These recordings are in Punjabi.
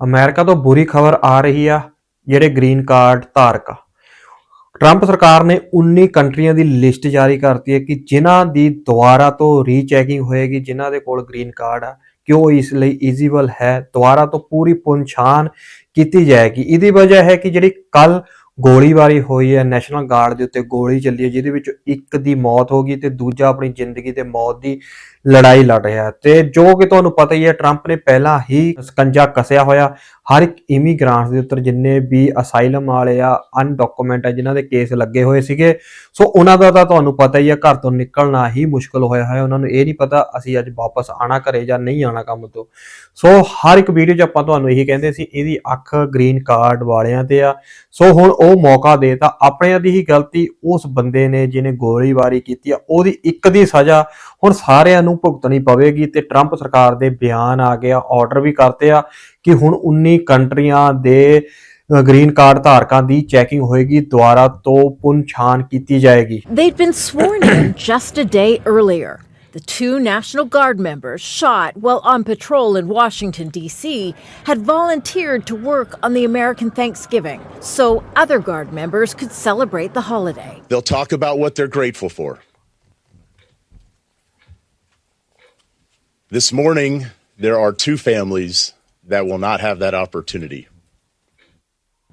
ਅਮਰੀਕਾ ਤੋਂ ਬੁਰੀ ਖਬਰ ਆ ਰਹੀ ਆ, ਜਿਹੜੇ ਗ੍ਰੀਨ ਕਾਰਡ ਧਾਰਕ ਆ। ਟਰੰਪ ਸਰਕਾਰ ਨੇ 19 ਕੰਟਰੀਆਂ ਦੀ ਲਿਸਟ ਜਾਰੀ ਕਰਤੀ ਹੈ ਕਿ ਜਿਨ੍ਹਾਂ ਦੀ ਦੁਬਾਰਾ ਤੋਂ ਰੀਚੈਕਿੰਗ ਹੋਏਗੀ, ਜਿਨ੍ਹਾਂ ਦੇ ਕੋਲ ਗ੍ਰੀਨ ਕਾਰਡ ਆ ਕਿ ਉਹ ਇਸ ਲਈ ਇਜ਼ੀਬਲ ਹੈ, ਦੁਬਾਰਾ ਤੋਂ ਪੂਰੀ ਪਛਾਣ ਕੀਤੀ ਜਾਏਗੀ। ਇਹਦੀ ਵਜ੍ਹਾ ਹੈ ਕਿ ਜਿਹੜੀ ਕੱਲ ਗੋਲੀਬਾਰੀ ਹੋਈ ਹੈ ਨੈਸ਼ਨਲ ਗਾਰਡ ਦੇ ਉੱਤੇ ਗੋਲੀ ਚੱਲੀ ਹੈ, ਜਿਹਦੇ ਵਿੱਚ ਇੱਕ ਦੀ ਮੌਤ ਹੋ ਗਈ ਤੇ ਦੂਜਾ ਆਪਣੀ ਜ਼ਿੰਦਗੀ ਤੇ ਮੌਤ ਦੀ ਲੜਾਈ ਲੜ ਰਿਹਾ ਹੈ। ਤੇ ਜੋ ਕਿ ਤੁਹਾਨੂੰ ਪਤਾ ਹੀ ਹੈ ਟਰੰਪ ਨੇ ਪਹਿਲਾਂ ਹੀ ਸਕੰਜਾ ਕੱਸਿਆ ਹੋਇਆ। ਹਰ ਇੱਕ ਇਮੀਗ੍ਰਾਂਟਸ ਦੇ ਉੱਤੇ ਜਿੰਨੇ ਵੀ ਅਸਾਈਲਮ ਵਾਲੇ ਆ ਅਨਡਾਕੂਮੈਂਟ ਆ, ਜਿਨ੍ਹਾਂ ਦੇ ਕੇਸ ਲੱਗੇ ਹੋਏ ਸੀਗੇ। ਸੋ ਉਹਨਾਂ ਦਾ ਤਾਂ ਤੁਹਾਨੂੰ ਪਤਾ ਹੀ ਆ, ਘਰ ਤੋਂ ਨਿਕਲਣਾ ਹੀ ਮੁਸ਼ਕਲ ਹੋਇਆ ਹੈ ਉਹਨਾਂ ਨੂੰ ਇਹ ਨਹੀਂ ਪਤਾ ਅਸੀਂ ਅੱਜ ਵਾਪਸ ਆਣਾ ਘਰੇ ਜਾਂ ਨਹੀਂ ਆਣਾ ਕੰਮ ਤੋਂ। ਸੋ ਹਰ ਇੱਕ ਵੀਡੀਓ 'ਚ ਆਪਾਂ ਤੁਹਾਨੂੰ ਇਹੀ ਕਹਿੰਦੇ ਸੀ, ਇਹਦੀ ਅੱਖ ਗ੍ਰੀਨ ਕਾਰਡ ਵਾਲਿਆਂ ਤੇ ਆ। ਸੋ ਹੁਣ ਉਹ ਮੌਕਾ ਦੇਤਾ ਆਪਣਿਆਂ ਦੀ ਹੀ ਗਲਤੀ, ਉਸ ਬੰਦੇ ਨੇ ਜਿਹਨੇ ਗੋਲੀਬਾਰੀ ਕੀਤੀ ਆ, ਉਹਦੀ ਇੱਕ ਦੀ ਸਜ਼ਾ ਹੁਣ ਸਾਰਿਆਂ ਨੂੰ ਭੁਗਤਣੀ ਪਵੇਗੀ ਤੇ ਟਰੰਪ ਸਰਕਾਰ ਦੇ ਬਿਆਨ ਆ ਗਿਆ ਆਰਡਰ ਵੀ ਕਰਤੇ ਆ ਕਿ ਹੁਣ 19 ਕੰਟਰੀਆਂ ਦੇ ਗ੍ਰੀਨ ਕਾਰਡ ਧਾਰਕਾਂ ਦੀ ਚੈਕਿੰਗ ਹੋਏਗੀ ਦੁਆਰਾ ਤੋਂ ਪੁਨਛਾਣ ਕੀਤੀ ਜਾਏਗੀ They'd been sworn in just a day earlier. The two National Guard members shot while on patrol in Washington, D.C., had volunteered to work on the American Thanksgiving so other Guard members could celebrate the holiday. They'll talk about what they're grateful for. This morning, there are two families that will not have that opportunity.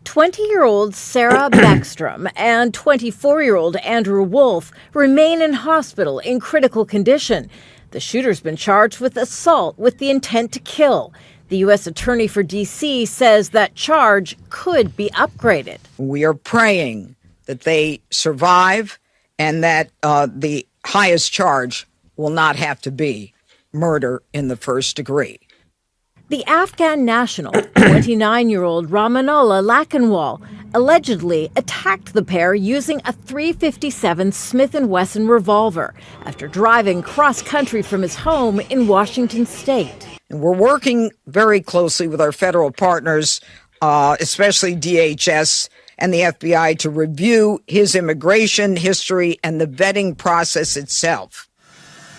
20 year old Sarah Backstrom and 24 year old Andrew Wolf remain in hospital in critical condition. The shooter's been charged with assault with the intent to kill. The U.S. Attorney for D.C. says that charge could be upgraded. We are praying that they survive and that uh, the highest charge will not have to be murder in the first degree. The Afghan national, 29 year old Ramanullah Lakanwal, allegedly attacked the pair using a 357 Smith & Wesson revolver after driving cross country from his home in Washington state. And we're working very closely with our federal partners, uh, especially DHS and the FBI, to review his immigration history and the vetting process itself.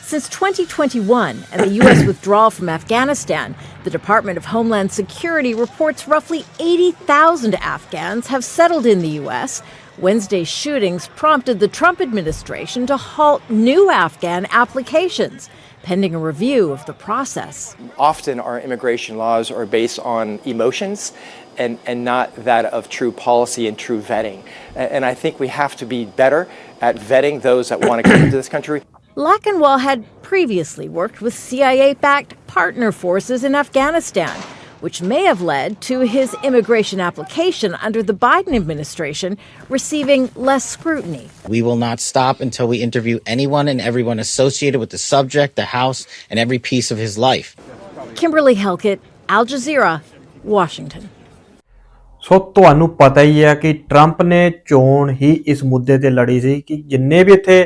Since 2021 and the U.S. withdrawal from Afghanistan, the Department of Homeland Security reports roughly 80,000 Afghans have settled in the U.S. Wednesday's shootings prompted the Trump administration to halt new Afghan applications, pending a review of the process. often our immigration laws are based on emotions and, and not that of true policy and true vetting. And I think we have to be better at vetting those that want to come into this country. Lachenwall had previously worked with CIA backed partner forces in Afghanistan, which may have led to his immigration application under the Biden administration receiving less scrutiny. We will not stop until we interview anyone and everyone associated with the subject, the House, and every piece of his life. Kimberly Helkett, Al Jazeera, Washington. ਸੋ ਤੁਹਾਨੂੰ ਪਤਾ ਹੀ ਹੈ ਕਿ ਟਰੰਪ ਨੇ ਚੋਣ ਹੀ ਇਸ ਮੁੱਦੇ ਤੇ ਲੜੀ ਸੀ ਕਿ ਜਿੰਨੇ ਵੀ ਇੱਥੇ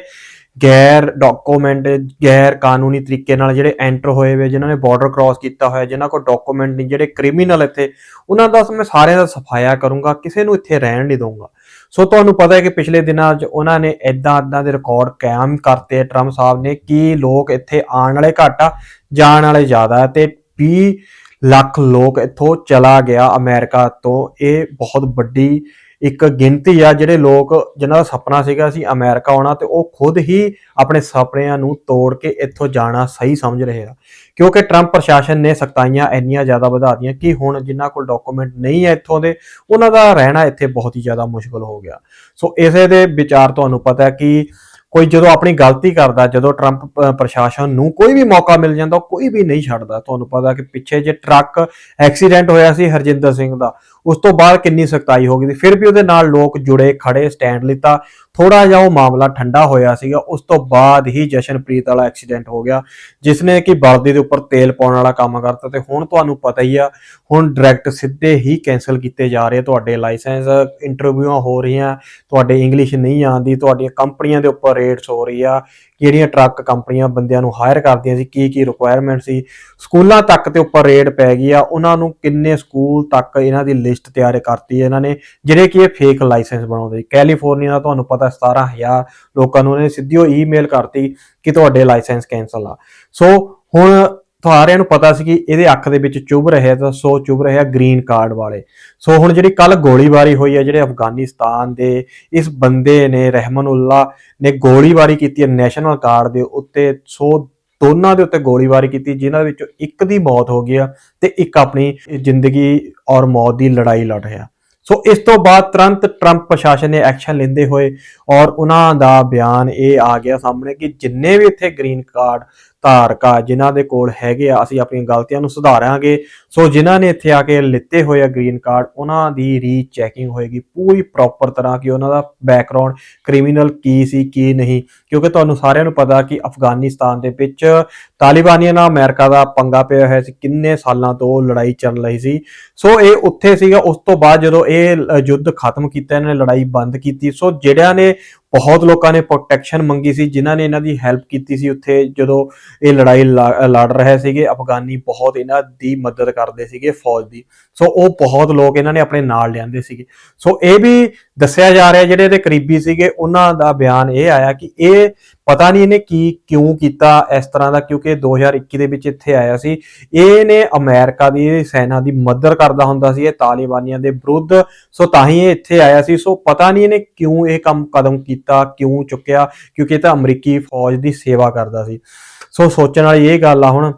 ਗੈਰ ਡਾਕੂਮੈਂਟ ਗੈਰ ਕਾਨੂੰਨੀ ਤਰੀਕੇ ਨਾਲ ਜਿਹੜੇ ਐਂਟਰ ਹੋਏ ਵੇ, ਜਿਨ੍ਹਾਂ ਨੇ ਬਾਰਡਰ ਕ੍ਰਾਸ ਕੀਤਾ ਹੋਇਆ, ਜਿਨ੍ਹਾਂ ਕੋਲ ਡਾਕੂਮੈਂਟ ਨਹੀਂ, ਜਿਹੜੇ ਕ੍ਰਿਮੀਨਲ ਇੱਥੇ, ਉਹਨਾਂ ਦਾ ਮੈਂ ਸਾਰਿਆਂ ਦਾ ਸਫਾਇਆ ਕਰੂੰਗਾ, ਕਿਸੇ ਨੂੰ ਇੱਥੇ ਰਹਿਣ ਨਹੀਂ ਦਊਂਗਾ। ਸੋ ਤੁਹਾਨੂੰ ਪਤਾ ਹੈ ਕਿ ਪਿਛਲੇ ਦਿਨਾਂ 'ਚ ਉਹਨਾਂ ਨੇ ਇਦਾਂ ਇਦਾਂ ਦੇ ਰਿਕਾਰਡ ਕਾਇਮ ਕਰਤੇ ਟਰੰਪ ਸਾਹਿਬ ਨੇ ਕਿ ਲੋਕ ਇੱਥੇ ਆਉਣ ਵਾਲੇ ਘੱਟ ਆ, ਜਾਣ ਵਾਲੇ ਜ਼ਿਆਦਾ ਆ, ਤੇ 20 ਲੱਖ ਲੋਕ ਇੱਥੋਂ ਚਲਾ ਗਿਆ ਅਮਰੀਕਾ ਤੋਂ। ਇਹ ਬਹੁਤ ਵੱਡੀ ਇੱਕ ਗਿਣਤੀ ਆ ਜਿਹੜੇ ਲੋਕ, ਜਿਨ੍ਹਾਂ ਦਾ ਸੁਪਨਾ ਸੀਗਾ ਅਸੀਂ ਅਮਰੀਕਾ ਆਉਣਾ ਤੇ ਉਹ ਖੁਦ ਹੀ ਆਪਣੇ ਸੁਪਨਿਆਂ ਨੂੰ ਤੋੜ ਕੇ ਇੱਥੋਂ ਜਾਣਾ ਸਹੀ ਸਮਝ ਰਹੇ ਆ। ਕਿਉਂਕਿ ਟਰੰਪ ਪ੍ਰਸ਼ਾਸਨ ਨੇ ਸਖਤਾਈਆਂ ਇੰਨੀਆਂ ਜ਼ਿਆਦਾ ਵਧਾ ਦਿੱਤੀਆਂ ਕਿ ਹੁਣ ਜਿਨ੍ਹਾਂ ਕੋਲ ਡਾਕੂਮੈਂਟ ਨਹੀਂ ਹੈ ਇੱਥੋਂ ਦੇ, ਉਹਨਾਂ ਦਾ ਰਹਿਣਾ ਇੱਥੇ ਬਹੁਤ ਹੀ ਜ਼ਿਆਦਾ ਮੁਸ਼ਕਲ ਹੋ ਗਿਆ। ਸੋ ਇਸੇ ਦੇ ਵਿਚਾਰ ਤੁਹਾਨੂੰ ਪਤਾ ਕਿ ਕੋਈ ਜਦੋਂ ਆਪਣੀ ਗਲਤੀ ਕਰਦਾ, ਜਦੋਂ ਟਰੰਪ ਪ੍ਰਸ਼ਾਸਨ ਨੂੰ ਕੋਈ ਵੀ ਮੌਕਾ ਮਿਲ ਜਾਂਦਾ, ਉਹ ਕੋਈ ਵੀ ਨਹੀਂ ਛੱਡਦਾ। ਤੁਹਾਨੂੰ ਪਤਾ ਕਿ ਪਿੱਛੇ ਜੇ ਟਰੱਕ ਐਕਸੀਡੈਂਟ ਹੋਇਆ ਸੀ ਹਰਜਿੰਦਰ ਸਿੰਘ ਦਾ, ਉਸ ਤੋਂ ਬਾਅਦ ਕਿੰਨੀ ਸਖਤਾਈ ਹੋ ਗਈ ਸੀ। ਫਿਰ ਵੀ ਉਹਦੇ ਨਾਲ ਲੋਕ ਜੁੜੇ, ਖੜੇ, ਸਟੈਂਡ ਲਿੱਤਾ। ਥੋੜਾ ਜਿਹਾ ਉਹ ਮਾਮਲਾ ਠੰਡਾ ਹੋਇਆ ਸੀਗਾ, ਉਸ ਤੋਂ ਬਾਅਦ ਹੀ ਜਸ਼ਨਪ੍ਰੀਤ ਵਾਲਾ ਐਕਸੀਡੈਂਟ ਹੋ ਗਿਆ ਜਿਸ ਨੇ ਕਿ ਬਲਦੀ ਦੇ ਉੱਪਰ ਤੇਲ ਪਾਉਣ ਵਾਲਾ ਕੰਮ ਕਰਤਾ ਤੇ ਹੁਣ ਤੁਹਾਨੂੰ ਪਤਾ ਹੀ ਆ, ਹੁਣ ਡਾਇਰੈਕਟ ਸਿੱਧੇ ਹੀ ਕੈਨਸਲ ਕੀਤੇ ਜਾ ਰਹੇ ਤੁਹਾਡੇ ਲਾਇਸੈਂਸ ਇੰਟਰਵਿਊਆਂ ਹੋ ਰਹੀਆਂ, ਤੁਹਾਡੇ ਇੰਗਲਿਸ਼ ਨਹੀਂ ਆਉਂਦੀ, ਤੁਹਾਡੀਆਂ ਕੰਪਨੀਆਂ ਦੇ ਉੱਪਰ ਰੇਟਸ ਹੋ ਰਹੀ ਆ ਕਿਹੜੀਆਂ ਟਰੱਕ ਕੰਪਨੀਆਂ ਬੰਦਿਆਂ ਨੂੰ ਹਾਇਰ ਕਰਦੀਆਂ ਸੀ, ਕੀ ਕੀ ਰਿਕੁਆਇਰਮੈਂਟ ਸੀ, ਸਕੂਲਾਂ ਤੱਕ ਤੇ ਉੱਪਰ ਰੇਟ ਪੈ ਗਈ ਆ, ਉਹਨਾਂ ਨੂੰ ਕਿੰਨੇ ਸਕੂਲ ਤੱਕ ਇਹਨਾਂ ਦੀ ਲਿਸਟ ਤਿਆਰ ਕਰਤੀ ਹੈ ਇਹਨਾਂ ਨੇ, ਜਿਹੜੇ ਕਿ ਇਹ ਫੇਕ ਲਾਇਸੈਂਸ ਬਣਾਉਂਦੇ ਕੈਲੀਫੋਰਨੀਆ ਦਾ ਤੁਹਾਨੂੰ ਪਤਾ 17000 ਲੋਕਾਂ ਨੂੰ ਇਹਨੇ ਸਿੱਧੀ ਈਮੇਲ ਕਰਤੀ ਕਿ ਤੁਹਾਡੇ ਲਾਇਸੈਂਸ ਕੈਨਸਲ ਆ। ਸੋ ਹੁਣ ਸਾਰਿਆਂ ਨੂੰ ਪਤਾ ਸੀ ਕਿ ਇਹਦੇ ਅੱਖ ਦੇ ਵਿੱਚ ਚੁੱਭ ਰਿਹਾ ਤਾਂ ਸੋ ਚੁੱਭ ਰਿਹਾ ਗ੍ਰੀਨ ਕਾਰਡ ਵਾਲੇ। ਸੋ ਹੁਣ ਜਿਹੜੀ ਕੱਲ ਗੋਲੀਬਾਰੀ ਹੋਈ ਹੈ ਜਿਹੜੇ ਅਫਗਾਨਿਸਤਾਨ ਦੇ ਇਸ ਬੰਦੇ ਨੇ, ਰਹਿਮਨੁੱਲਾ ਨੇ ਗੋਲੀਬਾਰੀ ਕੀਤੀ ਹੈ ਨੈਸ਼ਨਲ ਗਾਰਡ ਦੇ ਉੱਤੇ, ਸੋ ਦੋਨਾਂ ਦੇ ਉੱਤੇ ਗੋਲੀਬਾਰੀ ਕੀਤੀ, ਜਿਨ੍ਹਾਂ ਵਿੱਚੋਂ ਇੱਕ ਦੀ ਮੌਤ ਹੋ ਗਈ ਆ ਤੇ ਇੱਕ ਆਪਣੀ ਜ਼ਿੰਦਗੀ ਔਰ ਮੌਤ ਦੀ ਲੜਾਈ ਲੜ ਰਿਹਾ। ਸੋ ਇਸ ਤੋਂ ਬਾਅਦ ਤੁਰੰਤ ਟਰੰਪ ਪ੍ਰਸ਼ਾਸਨ ਨੇ ਐਕਸ਼ਨ ਲੈਂਦੇ ਹੋਏ ਔਰ ਉਹਨਾਂ ਦਾ ਬਿਆਨ ਇਹ ਆ ਗਿਆ ਸਾਹਮਣੇ ਕਿ ਜਿੰਨੇ ਵੀ ਇੱਥੇ ਗ੍ਰੀਨ ਕਾਰਡ ਧਾਰਕ ਆ, ਜਿਨ੍ਹਾਂ ਦੇ ਕੋਲ ਹੈਗੇ ਆ, ਅਸੀਂ ਆਪਣੀਆਂ ਗਲਤੀਆਂ ਨੂੰ ਸੁਧਾਰਾਂਗੇ। ਸੋ ਜਿਨ੍ਹਾਂ ਨੇ ਇੱਥੇ ਆ ਕੇ ਲਿੱਤੇ ਹੋਏ ਆ ਗ੍ਰੀਨ ਕਾਰਡ, ਉਹਨਾਂ ਦੀ ਰੀਚੈਕਿੰਗ ਹੋਏਗੀ ਪੂਰੀ ਪ੍ਰੋਪਰ ਤਰ੍ਹਾਂ ਕਿ ਉਹਨਾਂ ਦਾ ਬੈਕਗ੍ਰਾਉਂਡ ਕ੍ਰਿਮੀਨਲ ਕੀ ਸੀ, ਕੀ ਨਹੀਂ। ਕਿਉਂਕਿ ਤੁਹਾਨੂੰ ਸਾਰਿਆਂ ਨੂੰ ਪਤਾ ਕਿ ਅਫਗਾਨਿਸਤਾਨ ਦੇ ਵਿੱਚ ਤਾਲਿਬਾਨੀਆਂ ਨਾਲ ਅਮਰੀਕਾ ਦਾ ਪੰਗਾ ਪਿਆ ਹੋਇਆ ਸੀ, ਕਿੰਨੇ ਸਾਲਾਂ ਤੋਂ ਲੜਾਈ ਚੱਲ ਰਹੀ ਸੀ। ਸੋ ਇਹ ਉੱਥੇ ਸੀਗਾ, ਉਸ ਤੋਂ ਬਾਅਦ ਜਦੋਂ ਇਹ ਯੁੱਧ ਖਤਮ ਕੀਤਾ, ਇਹਨਾਂ ਨੇ ਲੜਾਈ ਬੰਦ ਕੀਤੀ। ਸੋ ਜਿਹੜਿਆਂ ਨੇ ਬਹੁਤ ਲੋਕਾਂ ਨੇ ਪ੍ਰੋਟੈਕਸ਼ਨ ਮੰਗੀ ਸੀ, ਜਿਨ੍ਹਾਂ ਨੇ ਇਹਨਾਂ ਦੀ ਹੈਲਪ ਕੀਤੀ ਸੀ ਉੱਥੇ। ਜਦੋਂ ਇਹ ਲੜਾਈ ਲਾ- ਲੜ ਰਹੇ ਸੀਗੇ, ਅਫਗਾਨੀ ਬਹੁਤ ਇਹਨਾਂ ਦੀ ਮਦਦ ਕਰਦੇ ਸੀਗੇ ਫੌਜ ਦੀ। ਸੋ ਉਹ ਬਹੁਤ ਲੋਕ ਇਹਨਾਂ ਨੇ ਆਪਣੇ ਨਾਲ ਲਿਆਂਦੇ ਸੀਗੇ। ਸੋ ਇਹ ਵੀ ਦੱਸਿਆ ਜਾ ਰਿਹਾ, ਜਿਹੜੇ ਇਹਦੇ ਕਰੀਬੀ ਸੀਗੇ, ਉਹਨਾਂ ਦਾ ਬਿਆਨ ਇਹ ਆਇਆ ਕਿ ਇਹ ਪਤਾ ਨਹੀਂ ਇਹਨੇ ਕੀ ਕਿਉਂ ਕੀਤਾ ਇਸ ਤਰ੍ਹਾਂ ਦਾ, ਕਿਉਂਕਿ 2021 ਦੇ ਵਿੱਚ ਇੱਥੇ ਆਇਆ ਸੀ। ਇਹਨੇ ਅਮਰੀਕਾ ਦੀ ਸੈਨਾ ਦੀ ਮਦਦ ਕਰਦਾ ਹੁੰਦਾ ਸੀ, ਇਹ ਤਾਲਿਬਾਨੀਆਂ ਦੇ ਵਿਰੁੱਧ। ਸੋ ਤਾਂ ਹੀ ਇਹ ਇੱਥੇ ਆਇਆ ਸੀ। ਸੋ ਪਤਾ ਨਹੀਂ ਇਹਨੇ ਕਿਉਂ ਇਹ ਕੰਮ ਕਦਮ ਕੀਤਾ, ਕਿਉਂ ਚੁੱਕਿਆ, ਕਿਉਂਕਿ ਇਹ ਤਾਂ ਅਮਰੀਕੀ ਫੌਜ ਦੀ ਸੇਵਾ ਕਰਦਾ ਸੀ। ਸੋ ਸੋਚਣ ਵਾਲੀ ਇਹ ਗੱਲ ਆ ਹੁਣ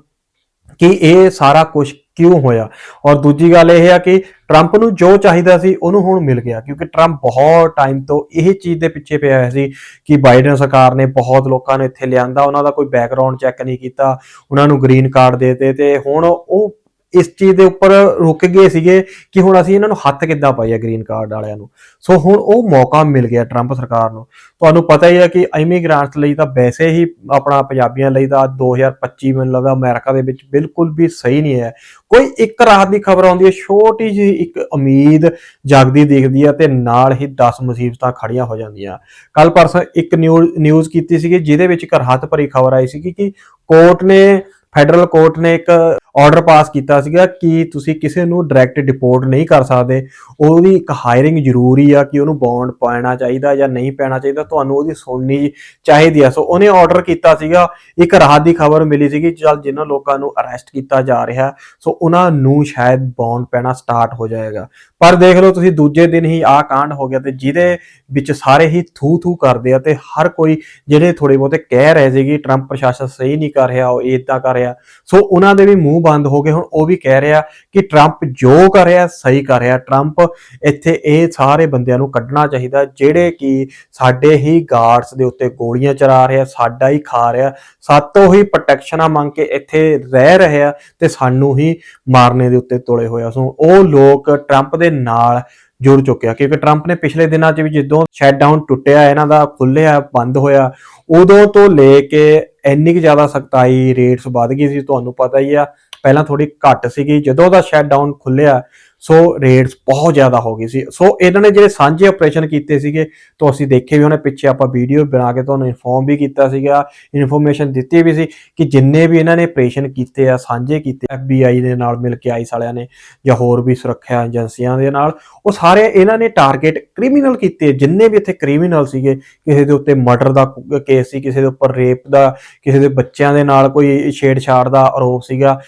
ਕਿ ਇਹ ਸਾਰਾ ਕੁਝ ਕਿਉਂ ਹੋਇਆ? ਔਰ ਦੂਜੀ ਗੱਲ ਇਹ ਆ ਕਿ ਟਰੰਪ ਨੂੰ ਜੋ ਚਾਹੀਦਾ ਸੀ ਉਹਨੂੰ ਹੁਣ ਮਿਲ ਗਿਆ, ਕਿਉਂਕਿ ਟਰੰਪ ਬਹੁਤ ਟਾਈਮ ਤੋਂ ਇਹ ਚੀਜ਼ ਦੇ ਪਿੱਛੇ ਪਿਆ ਹੋਇਆ ਸੀ ਕਿ ਬਾਈਡਨ ਸਰਕਾਰ ਨੇ ਬਹੁਤ ਲੋਕਾਂ ਨੂੰ ਇੱਥੇ ਲਿਆਂਦਾ, ਉਹਨਾਂ ਦਾ ਕੋਈ ਬੈਕਗ੍ਰਾਉਂਡ ਚੈੱਕ ਨਹੀਂ ਕੀਤਾ, ਉਹਨਾਂ ਨੂੰ ਗ੍ਰੀਨ ਕਾਰਡ ਦੇ ਦਿੱਤੇ ਤੇ ਹੁਣ ਉਹ ਇਸ ਚੀਜ਼ ਦੇ ਉੱਪਰ ਰੁਕ ਗਏ ਸੀਗੇ ਕਿ ਹੁਣ ਅਸੀਂ ਇਹਨਾਂ ਨੂੰ ਹੱਥ ਕਿੱਦਾਂ ਪਾਈਏ ਗ੍ਰੀਨ ਕਾਰਡ ਵਾਲਿਆਂ ਨੂੰ। ਸੋ ਹੁਣ ਉਹ ਮੌਕਾ ਮਿਲ ਗਿਆ ਟਰੰਪ ਸਰਕਾਰ ਨੂੰ। ਤੁਹਾਨੂੰ ਪਤਾ ਹੀ ਹੈ ਕਿ ਇਮੀਗ੍ਰੈਂਟਸ ਲਈ ਤਾਂ ਵੈਸੇ ਹੀ ਆਪਣਾ ਪੰਜਾਬੀਆਂ ਲਈ ਤਾਂ 2025 ਮੈਨੂੰ ਲੱਗਦਾ ਅਮਰੀਕਾ ਦੇ ਵਿੱਚ ਬਿਲਕੁਲ ਵੀ ਸਹੀ ਨਹੀਂ ਹੈ। ਕੋਈ ਇੱਕ ਰਾਹਤ ਦੀ ਖਬਰ ਆਉਂਦੀ ਹੈ, ਛੋਟੀ ਜਿਹੀ ਇੱਕ ਉਮੀਦ ਜਾਗਦੀ ਦਿਖਦੀ ਹੈ ਤੇ ਨਾਲ ਹੀ 10 ਮੁਸੀਬਤਾਂ ਖੜੀਆਂ ਹੋ ਜਾਂਦੀਆਂ। ਕੱਲ ਪਰਸੋਂ ਇੱਕ ਨਿਊਜ਼ ਕੀਤੀ ਸੀਗੀ, ਜਿਹਦੇ ਵਿੱਚ ਇੱਕ ਰਾਹਤ ਭਰੀ ਖਬਰ ਆਈ ਸੀ ਕਿ ਕੋਰਟ ਨੇ, ਫੈਡਰਲ ਕੋਰਟ ਨੇ ਇੱਕ ਆਰਡਰ ਪਾਸ ਕੀਤਾ ਸੀਗਾ ਕਿ ਤੁਸੀਂ ਕਿਸੇ ਨੂੰ ਡਾਇਰੈਕਟ ਡਿਪੋਰਟ ਨਹੀਂ ਕਰ ਸਕਦੇ। ਉਹਦੀ ਇੱਕ ਹਾਇਰਿੰਗ ਜ਼ਰੂਰੀ ਆ ਕਿ ਉਹਨੂੰ ਬੌਂਡ ਪਾਉਣਾ ਚਾਹੀਦਾ ਜਾਂ ਨਹੀਂ ਪੈਣਾ ਚਾਹੀਦਾ, ਤੁਹਾਨੂੰ ਉਹਦੀ ਸੁਣਨੀ ਚਾਹੀਦੀ ਆ। ਸੋ ਉਹਨੇ ਆਰਡਰ ਕੀਤਾ ਸੀਗਾ, ਇੱਕ ਰਾਹਤ ਦੀ ਖਬਰ ਮਿਲੀ ਸੀਗੀ, ਚਲ ਜਿਨ੍ਹਾਂ ਲੋਕਾਂ ਨੂੰ ਅਰੈਸਟ ਕੀਤਾ ਜਾ ਰਿਹਾ ਸੋ ਉਹਨਾਂ ਨੂੰ ਸ਼ਾਇਦ ਬੌਂਡ ਪੈਣਾ ਸਟਾਰਟ ਹੋ ਜਾਏਗਾ। ਪਰ ਦੇਖ ਲਓ, ਤੁਸੀਂ ਦੂਜੇ ਦਿਨ ਹੀ ਆਹ ਕਾਂਡ ਹੋ ਗਿਆ ਤੇ ਜਿਹਦੇ ਵਿੱਚ ਸਾਰੇ ਹੀ ਥੂ ਥੂ ਕਰਦੇ ਆ ਤੇ ਹਰ ਕੋਈ ਜਿਹੜੇ ਥੋੜੇ ਬਹੁਤੇ ਕਹਿ ਰਹੇ ਸੀਗੇ, ਟਰੰਪ ਪ੍ਰਸ਼ਾਸਨ ਸਹੀ ਨਹੀਂ ਕਰ ਰਿਹਾ, ਉਹ ਇਦਾਂ ਕਰ ਰਿਹਾ। ਸੋ ਉਹਨਾਂ ਦੇ ਵੀ ਮੂੰਹ ਬੰਦ ਹੋ ਗਏ। ਹੁਣ ਉਹ ਵੀ ਕਹਿ ਰਿਹਾ ਕਿ ਟਰੰਪ ਜੋ ਕਰ ਰਿਹਾ, ਸਹੀ ਕਰ ਰਿਹਾ। ਟਰੰਪ ਇੱਥੇ ਇਹ ਸਾਰੇ ਬੰਦਿਆਂ ਨੂੰ ਕੱਢਣਾ ਚਾਹੀਦਾ, ਜਿਹੜੇ ਕਿ ਸਾਡੇ ਹੀ ਗਾਰਡਸ ਦੇ ਉੱਤੇ ਗੋਲੀਆਂ ਚਲਾ ਰਿਹਾ, ਸਾਡਾ ਹੀ ਖਾ ਰਿਹਾ, ਸਾਤੋਂ ਹੀ ਪ੍ਰੋਟੈਕਸ਼ਨਾਂ ਮੰਗ ਕੇ ਇੱਥੇ ਰਹਿ ਰਹੇ ਤੇ ਸਾਨੂੰ ਹੀ ਮਾਰਨੇ ਦੇ ਉੱਤੇ ਤੁਲੇ ਹੋਇਆ ਸੋ ਉਹ ਲੋਕ ਟਰੰਪ ਦੇ ਨਾਲ ਜੁੜ ਚੁੱਕਿਆ ਕਿਉਂਕਿ ਟਰੰਪ ਨੇ ਪਿਛਲੇ ਦਿਨਾਂ 'ਚ ਵੀ ਜਦੋਂ ਸ਼ਟਡਾਊਨ ਟੁੱਟਿਆ, ਇਹਨਾਂ ਦਾ ਖੁੱਲਿਆ ਬੰਦ ਹੋਇਆ, ਉਦੋਂ ਤੋਂ ਲੈ ਕੇ ਇੰਨੀ ਕੁ ਜ਼ਿਆਦਾ ਸਖਤਾਈ ਰੇਟਸ ਵੱਧ ਗਈ ਸੀ, ਤੁਹਾਨੂੰ ਪਤਾ ਹੀ ਆ। ਪਹਿਲਾਂ ਥੋੜੀ ਘੱਟ ਸੀਗੀ, ਜਦੋਂ ਦਾ ਸ਼ਟਡਾਊਨ ਖੁੱਲਿਆ ਸੋ ਰੇਟਸ ਬਹੁਤ ਜ਼ਿਆਦਾ ਹੋ ਗਈ ਸੀ। ਸੋ ਇਹਨਾਂ ਨੇ ਜਿਹੜੇ ਸਾਂਝੇ ਆਪਰੇਸ਼ਨ ਕੀਤੇ ਸੀਗੇ, ਤੋਂ ਅਸੀਂ ਦੇਖੇ ਵੀ, ਉਹਨੇ ਪਿੱਛੇ ਆਪਾਂ ਵੀਡੀਓ ਬਣਾ ਕੇ ਤੁਹਾਨੂੰ ਇਨਫੋਰਮ ਵੀ ਕੀਤਾ ਸੀਗਾ ਇਨਫੋਰਮੇਸ਼ਨ ਦਿੱਤੀ ਵੀ ਸੀ ਕਿ ਜਿੰਨੇ ਵੀ ਇਹਨਾਂ ਨੇ ਆਪਰੇਸ਼ਨ ਕੀਤੇ ਆ, ਸਾਂਝੇ ਕੀਤੇ FBI ਦੇ ਨਾਲ ਮਿਲ ਕੇ ਆਈਸ ਵਾਲਿਆਂ ਨੇ, ਜਾਂ ਹੋਰ ਵੀ ਸੁਰੱਖਿਆ ਏਜੰਸੀਆਂ ਦੇ ਨਾਲ, ਉਹ ਸਾਰੇ ਇਹਨਾਂ ਨੇ ਟਾਰਗੇਟ ਕ੍ਰਿਮੀਨਲ ਕੀਤੇ, ਜਿੰਨੇ ਵੀ ਇੱਥੇ ਕ੍ਰਿਮੀਨਲ ਸੀਗੇ, ਕਿਸੇ ਦੇ ਉੱਤੇ ਮਰਡਰ ਦਾ ਕੇਸ ਸੀ, ਕਿਸੇ ਦੇ ਉੱਪਰ ਰੇਪ ਦਾ, ਕਿਸੇ ਦੇ ਬੱਚਿਆਂ ਦੇ ਨਾਲ ਕੋਈ ਛੇੜਛਾੜ ਦਾ ਆਰੋਪ ਸੀਗਾ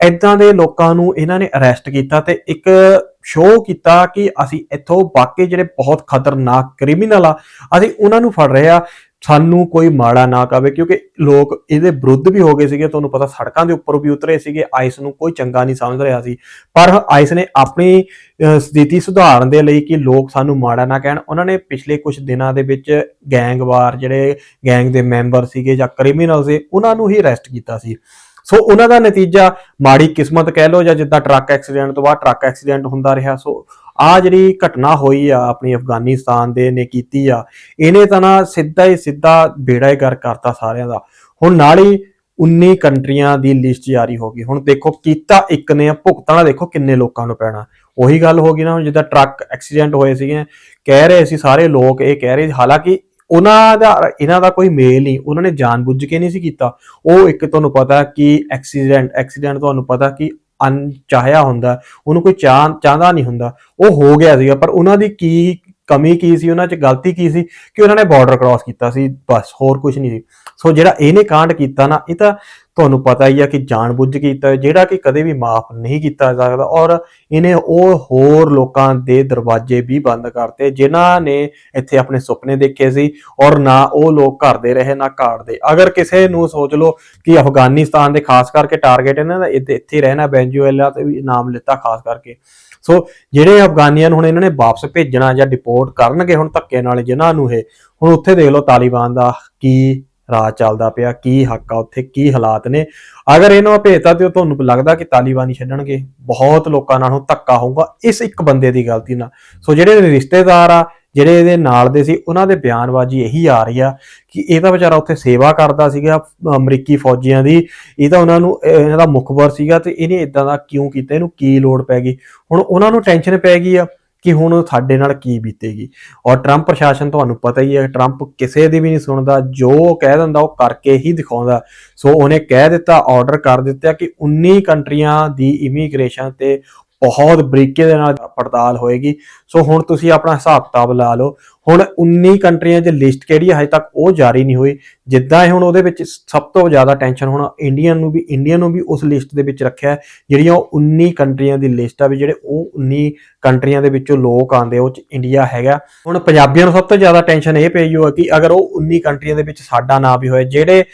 ਇਦਾਂ ਦੇ ਲੋਕਾਂ ਨੂੰ ਇਹਨਾਂ ਨੇ ਅਰੈਸਟ ਕੀਤਾ ਤੇ ਇੱਕ ਸ਼ੋਅ ਕੀਤਾ ਕਿ ਅਸੀਂ ਇੱਥੋਂ ਵਾਕਈ ਜਿਹੜੇ ਬਹੁਤ ਖਤਰਨਾਕ ਕ੍ਰਿਮੀਨਲ ਆ, ਅਸੀਂ ਉਹਨਾਂ ਨੂੰ ਫੜ ਰਹੇ ਆ। ਸਾਨੂੰ ਕੋਈ ਮਾੜਾ ਨਾ ਕਵੇ ਕਿਉਂਕਿ ਲੋਕ ਇਹਦੇ ਵਿਰੁੱਧ ਵੀ ਹੋ ਗਏ ਸੀਗੇ। ਤੁਹਾਨੂੰ ਪਤਾ ਸੜਕਾਂ ਦੇ ਉੱਪਰ ਵੀ ਉਤਰੇ ਸੀਗੇ। ਆਈਸ ਨੂੰ ਕੋਈ ਚੰਗਾ ਨਹੀਂ ਸਮਝ ਰਿਹਾ ਸੀ। ਪਰ ਆਈਸ ਨੇ ਆਪਣੀ ਸਥਿਤੀ ਸੁਧਾਰਨ ਦੇ ਲਈ ਕਿ ਲੋਕ ਸਾਨੂੰ ਮਾੜਾ ਨਾ ਕਹਿਣ। ਉਹਨਾਂ ਨੇ ਪਿਛਲੇ ਕੁਝ ਦਿਨਾਂ ਦੇ ਵਿੱਚ ਗੈਂਗਵਾਰ ਜਿਹੜੇ ਗੈਂਗ ਦੇ ਮੈਂਬਰ ਸੀਗੇ ਜਾਂ ਕ੍ਰਿਮੀਨਲ ਸੀ, ਉਹਨਾਂ ਨੂੰ ਹੀ ਅਰੈਸਟ ਕੀਤਾ ਸੀ। ਸੋ ਉਹਨਾਂ ਦਾ ਨਤੀਜਾ ਮਾੜੀ ਕਿਸਮਤ ਕਹਿ ਲਓ ਜਾਂ ਜਿੱਦਾਂ ਟਰੱਕ ਐਕਸੀਡੈਂਟ ਤੋਂ ਬਾਅਦ ਟਰੱਕ ਐਕਸੀਡੈਂਟ ਹੁੰਦਾ ਰਿਹਾ। ਸੋ ਆ ਜਿਹੜੀ ਘਟਨਾ ਹੋਈ ਆ ਆਪਣੀ ਅਫਗਾਨਿਸਤਾਨ ਦੇ ਨੇ ਕੀਤੀ ਆ ਇਹਨੇ ਤਾਂ ਨਾ ਸਿੱਧਾ ਹੀ ਸਿੱਧਾ ਬੇੜਾ ਹੀ ਕਰ ਕਰਤਾ ਸਾਰਿਆਂ ਦਾ। ਹੁਣ ਨਾਲ ਹੀ 19 ਕੰਟਰੀਆਂ ਦੀ ਲਿਸਟ ਜਾਰੀ ਹੋ ਗਈ। ਹੁਣ ਦੇਖੋ ਕੀਤਾ ਇੱਕ ਨੇ ਆ, ਭੁਗਤਣਾ ਦੇਖੋ ਕਿੰਨੇ ਲੋਕਾਂ ਨੂੰ ਪੈਣਾ। ਉਹੀ ਗੱਲ ਹੋ ਗਈ ਨਾ ਹੁਣ ਜਿੱਦਾਂ ਟਰੱਕ ਐਕਸੀਡੈਂਟ ਹੋਏ ਸੀਗੇ ਕਹਿ ਰਹੇ ਸੀ ਸਾਰੇ ਲੋਕ ਇਹ ਕਹਿ ਰਹੇ ਹਾਲਾਂਕਿ ਉਹਨਾਂ ਦਾ, ਇਹਨਾਂ ਦਾ ਕੋਈ ਮੇਲ ਨਹੀਂ, ਉਹਨਾਂ ਨੇ ਜਾਣਬੁੱਝ ਕੇ ਨਹੀਂ ਸੀ ਕੀਤਾ। ਉਹ ਇੱਕ ਤੁਹਾਨੂੰ ਪਤਾ ਕਿ ਐਕਸੀਡੈਂਟ ਐਕਸੀਡੈਂਟ ਤੁਹਾਨੂੰ ਪਤਾ ਕਿ ਅਣਚਾਹਿਆ ਹੁੰਦਾ, ਉਹਨੂੰ ਕੋਈ ਚਾਹ, ਚਾਹੁੰਦਾ ਨਹੀਂ ਹੁੰਦਾ। ਉਹ ਹੋ ਗਿਆ ਸੀਗਾ, ਪਰ ਉਹਨਾਂ ਦੀ ਕੀ ਕਮੀ ਕੀ ਸੀ, ਉਹਨਾਂ 'ਚ ਗਲਤੀ ਕੀ ਸੀ ਕਿ ਉਹਨਾਂ ਨੇ ਬਾਰਡਰ ਕ੍ਰਾਸ ਕੀਤਾ ਸੀ, ਬਸ ਹੋਰ ਕੁਝ ਨਹੀਂ ਸੀ। ਸੋ ਜਿਹੜਾ ਇਹਨੇ ਕਾਂਡ ਕੀਤਾ ਨਾ, ਇਹ ਤਾਂ ਤੁਹਾਨੂੰ ਪਤਾ ਹੀ ਆ ਕਿ ਜਾਣਬੁੱਝ ਕੇ ਕੀਤਾ, ਜਿਹੜਾ ਕਿ ਕਦੇ ਵੀ ਮਾਫ ਨਹੀਂ ਕੀਤਾ ਜਾ ਸਕਦਾ ਔਰ ਇਹਨੇ ਉਹ ਹੋਰ ਲੋਕਾਂ ਦੇ ਦਰਵਾਜ਼ੇ ਵੀ ਬੰਦ ਕਰਤੇ, ਜਿਨ੍ਹਾਂ ਨੇ ਇੱਥੇ ਆਪਣੇ ਸੁਪਨੇ ਦੇਖੇ ਸੀ ਔਰ ਨਾ ਉਹ ਲੋਕ ਘਰ ਦੇ ਰਹੇ, ਨਾ ਘਾਟ ਦੇ। ਅਗਰ ਕਿਸੇ ਨੂੰ ਸੋਚ ਲਓ ਕਿ ਅਫਗਾਨਿਸਤਾਨ ਦੇ ਖਾਸ ਕਰਕੇ ਟਾਰਗੇਟ ਇਹਨਾਂ ਦਾ, ਇੱਥੇ ਇੱਥੇ ਰਹਿਣਾ ਵੈਨਜ਼ੂਏਲਾ ਤੇ ਵੀ ਨਾਮ ਲਿੱਤਾ ਖਾਸ ਕਰਕੇ। ਸੋ ਜਿਹੜੇ ਅਫਗਾਨੀਆਂ ਨੂੰ ਹੁਣ ਇਹਨਾਂ ਨੇ ਵਾਪਸ ਭੇਜਣਾ ਜਾਂ ਡਿਪੋਰਟ ਕਰਨਗੇ ਹੁਣ ਧੱਕੇ ਨਾਲ ਜਿਨ੍ਹਾਂ ਨੂੰ ਇਹ, ਹੁਣ ਉੱਥੇ ਦੇਖ ਲਓ ਤਾਲਿਬਾਨ ਦਾ ਕੀ ਰਾਜ ਚੱਲਦਾ ਪਿਆ, ਕੀ ਹੱਕ ਆ ਉੱਥੇ, ਕੀ ਹਾਲਾਤ ਨੇ। ਅਗਰ ਇਹਨੂੰ ਭੇਜਤਾ ਤੇ ਉਹ ਤੁਹਾਨੂੰ ਲੱਗਦਾ ਕਿ ਤਾਲਿਬਾਨ ਹੀ ਛੱਡਣਗੇ, ਬਹੁਤ ਲੋਕਾਂ ਨਾਲ ਹੁਣ ਧੱਕਾ ਹੋਊਗਾ ਇਸ ਇੱਕ ਬੰਦੇ ਦੀ ਗਲਤੀ ਨਾਲ। ਸੋ ਜਿਹੜੇ ਰਿਸ਼ਤੇਦਾਰ ਆ ਜਿਹੜੇ ਇਹਦੇ ਨਾਲ ਦੇ ਸੀ, ਉਹਨਾਂ ਦੇ ਬਿਆਨਬਾਜ਼ੀ ਇਹੀ ਆ ਰਹੀ ਆ ਕਿ ਇਹ ਤਾਂ ਵਿਚਾਰਾ ਉੱਥੇ ਸੇਵਾ ਕਰਦਾ ਸੀਗਾ ਅਮਰੀਕੀ ਫੌਜੀਆਂ ਦੀ। ਇਹ ਤਾਂ ਉਹਨਾਂ ਨੂੰ ਇਹਨਾਂ ਦਾ ਮੁਖਬਰ ਸੀਗਾ ਤੇ ਇਹਨੇ ਇਦਾਂ ਦਾ ਕਿਉਂ ਕੀਤਾ? ਇਹਨੂੰ ਕੀ ਲੋੜ ਪੈ ਗਈ? ਹੁਣ ਉਹਨਾਂ ਨੂੰ ਟੈਨਸ਼ਨ ਪੈ ਗਈ ਆ ਕਿ ਹੁਣ ਸਾਡੇ ਨਾਲ ਕੀ ਬੀਤੇਗੀ। ਔਰ ਟਰੰਪ ਪ੍ਰਸ਼ਾਸਨ ਤੁਹਾਨੂੰ ਪਤਾ ਹੀ ਹੈ ਟਰੰਪ ਕਿਸੇ ਦੀ ਵੀ ਨਹੀਂ ਸੁਣਦਾ। ਜੋ ਕਹਿ ਦਿੰਦਾ, ਉਹ ਕਰਕੇ ਹੀ ਦਿਖਾਉਂਦਾ। ਸੋ ਉਹਨੇ ਕਹਿ ਦਿੱਤਾ ਆਰਡਰ ਕਰ ਦਿੱਤਾ ਕਿ 19 ਕੰਟਰੀਆਂ ਦੀ ਇਮੀਗ੍ਰੇਸ਼ਨ ਤੇ ਬਹੁਤ ਬਰੀਕੇ ਦੇ ਨਾਲ ਪੜਤਾਲ ਹੋਏਗੀ। ਸੋ ਹੁਣ ਤੁਸੀਂ ਆਪਣਾ ਹਿਸਾਬ ਕਿਤਾਬ ਲਾ ਲਓ। ਹੁਣ 19 ਕੰਟਰੀਆਂ 'ਚ ਲਿਸਟ ਕਿਹੜੀ ਹੈ ਹਜੇ ਤੱਕ ਉਹ ਜਾਰੀ ਨਹੀਂ ਹੋਈ। ਜਿੱਦਾਂ ਇਹ ਹੁਣ ਉਹਦੇ ਵਿੱਚ ਸਭ ਤੋਂ ਜ਼ਿਆਦਾ ਟੈਨਸ਼ਨ ਹੁਣ ਇੰਡੀਅਨ ਨੂੰ ਵੀ ਇੰਡੀਆ ਨੂੰ ਵੀ ਉਸ ਲਿਸਟ ਦੇ ਵਿੱਚ ਰੱਖਿਆ ਜਿਹੜੀਆਂ ਉਹ 19 ਕੰਟਰੀਆਂ ਦੀ ਲਿਸਟ ਆ ਵੀ ਜਿਹੜੇ ਉਹ 19 ਕੰਟਰੀਆਂ ਦੇ ਵਿੱਚੋਂ ਲੋਕ ਆਉਂਦੇ ਉਹ ਚ ਇੰਡੀਆ ਹੈਗਾ। ਹੁਣ ਪੰਜਾਬੀਆਂ ਨੂੰ ਸਭ ਤੋਂ ਜ਼ਿਆਦਾ ਟੈਨਸ਼ਨ ਇਹ ਪਈ ਹੋਈ ਹੈ ਕਿ ਅਗਰ ਉਹ 19 ਕੰਟਰੀਆਂ ਦੇ ਵਿੱਚ ਸਾਡਾ ਨਾਂ ਵੀ ਹੋਏ, ਜਿਹੜੇ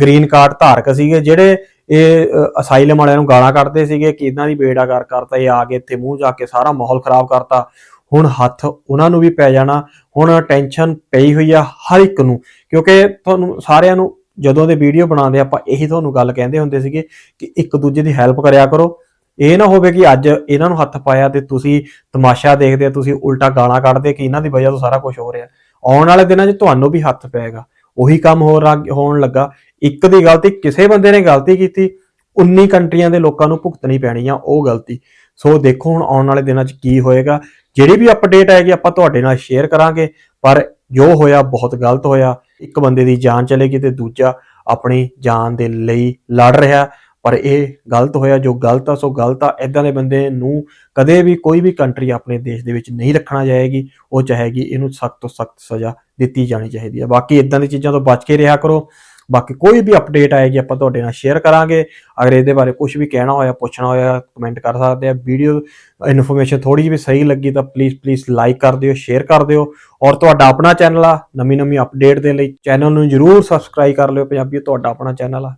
ਗ੍ਰੀਨ ਕਾਰਡ ਧਾਰਕ ਸੀਗੇ, ਜਿਹੜੇ ਇਹ ਅਸਾਈਲਮ ਵਾਲਿਆਂ ਨੂੰ ਗਾਲਾਂ ਕੱਢਦੇ ਸੀਗੇ ਕਿ ਇਹਨਾਂ ਦੀ ਬੇੜਾਗਰ ਕਰਤਾ, ਇਹ ਆ ਕੇ ਇੱਥੇ ਮੂੰਹ ਜਾ ਕੇ ਸਾਰਾ ਮਾਹੌਲ ਖਰਾਬ ਕਰਤਾ। ਹੁਣ ਹੱਥ ਉਹਨਾਂ ਨੂੰ ਵੀ ਪੈ ਜਾਣਾ, ਹੁਣ ਟੈਨਸ਼ਨ ਪਈ ਹੋਈ ਆ ਹਰ ਇੱਕ ਨੂੰ, ਕਿਉਂਕਿ ਤੁਹਾਨੂੰ ਸਾਰਿਆਂ ਨੂੰ ਜਦੋਂ ਦੇ ਵੀਡੀਓ ਬਣਾਉਂਦੇ ਆਪਾਂ ਇਹੀ ਤੁਹਾਨੂੰ ਗੱਲ ਕਹਿੰਦੇ ਹੁੰਦੇ ਸੀਗੇ ਕਿ ਇੱਕ ਦੂਜੇ ਦੀ ਹੈਲਪ ਕਰਿਆ ਕਰੋ। ਇਹ ਨਾ ਹੋਵੇ ਕਿ ਅੱਜ ਇਹਨਾਂ ਨੂੰ ਹੱਥ ਪਾਇਆ ਤੇ ਤੁਸੀਂ ਤਮਾਸ਼ਾ ਦੇਖਦੇ ਆ, ਤੁਸੀਂ ਉਲਟਾ ਗਾਲਾਂ ਕੱਢਦੇ ਕਿ ਇਹਨਾਂ ਦੀ ਵਜ੍ਹਾ ਤੋਂ ਸਾਰਾ ਕੁਝ ਹੋ ਰਿਹਾ। ਆਉਣ ਵਾਲੇ ਦਿਨਾਂ 'ਚ ਤੁਹਾਨੂੰ ਵੀ ਹੱਥ ਪਏਗਾ। ਉਹੀ ਕੰਮ ਹੋਰ ਹੋਣ ਲੱਗਾ। ਇੱਕ ਦੀ ਗਲਤੀ, ਕਿਸੇ ਬੰਦੇ ਨੇ ਗਲਤੀ ਕੀਤੀ 19 ਕੰਟਰੀਆਂ ਦੇ ਲੋਕਾਂ ਨੂੰ ਭੁਗਤਣੀ ਪੈਣੀ ਆ, ਉਹ ਗਲਤੀ। ਸੋ ਦੇਖੋ ਹੁਣ ਆਉਣ ਵਾਲੇ ਦਿਨਾਂ 'ਚ ਕੀ ਹੋਏਗਾ। ਜਿਹੜੀ ਵੀ ਅਪਡੇਟ ਆਏਗੀ, ਆਪਾਂ ਤੁਹਾਡੇ ਨਾਲ ਸ਼ੇਅਰ ਕਰਾਂਗੇ। ਪਰ ਜੋ ਹੋਇਆ, ਬਹੁਤ ਗਲਤ ਹੋਇਆ। ਇੱਕ ਬੰਦੇ ਦੀ ਜਾਨ ਚਲੇਗੀ ਤੇ ਦੂਜਾ ਆਪਣੀ ਜਾਨ ਦੇ ਲਈ ਲੜ ਰਿਹਾ। ਪਰ ਇਹ ਗਲਤ ਹੋਇਆ। ਜੋ ਗਲਤ ਆ, ਸੋ ਗਲਤ ਆ। ਇਦਾਂ ਦੇ ਬੰਦੇ ਨੂੰ ਕਦੇ ਵੀ ਕੋਈ ਵੀ ਕੰਟਰੀ ਆਪਣੇ ਦੇਸ਼ ਦੇ ਵਿੱਚ ਨਹੀਂ ਰੱਖਣਾ ਜਾਏਗੀ। ਉਹ ਚਾਹੇਗੀ ਇਹਨੂੰ ਸਖਤ ਤੋਂ ਸਖਤ ਸਜ਼ਾ ਦਿੱਤੀ ਜਾਣੀ ਚਾਹੀਦੀ ਹੈ। ਬਾਕੀ ਇਦਾਂ ਦੀ ਚੀਜ਼ਾਂ ਤੋਂ ਬਚ ਕੇ ਰਿਹਾ ਕਰੋ। ਬਾਕੀ ਕੋਈ ਵੀ ਅਪਡੇਟ ਆਏਗੀ, ਆਪਾਂ ਤੁਹਾਡੇ ਨਾਲ ਸ਼ੇਅਰ ਕਰਾਂਗੇ। ਅਗਰ ਇਹਦੇ ਬਾਰੇ ਕੁਝ ਵੀ ਕਹਿਣਾ ਹੋਇਆ, ਪੁੱਛਣਾ ਹੋਇਆ ਕਮੈਂਟ ਕਰ ਸਕਦੇ ਆ। ਵੀਡੀਓ ਇਨਫੋਰਮੇਸ਼ਨ ਥੋੜੀ ਜਿਹੀ ਵੀ ਸਹੀ ਲੱਗੀ ਤਾਂ ਪਲੀਜ਼ ਪਲੀਜ਼ ਲਾਈਕ ਕਰ ਦਿਓ ਸ਼ੇਅਰ ਕਰ ਦਿਓ। ਔਰ ਤੁਹਾਡਾ ਆਪਣਾ ਚੈਨਲ ਆ ਨਵੀਂ ਨਵੀਂ ਅਪਡੇਟ ਦੇ ਲਈ ਚੈਨਲ ਨੂੰ ਜਰੂਰ ਸਬਸਕ੍ਰਾਈਬ ਕਰ ਲਿਓ। ਪੰਜਾਬੀ ਤੁਹਾਡਾ ਆਪਣਾ ਚੈਨਲ ਆ।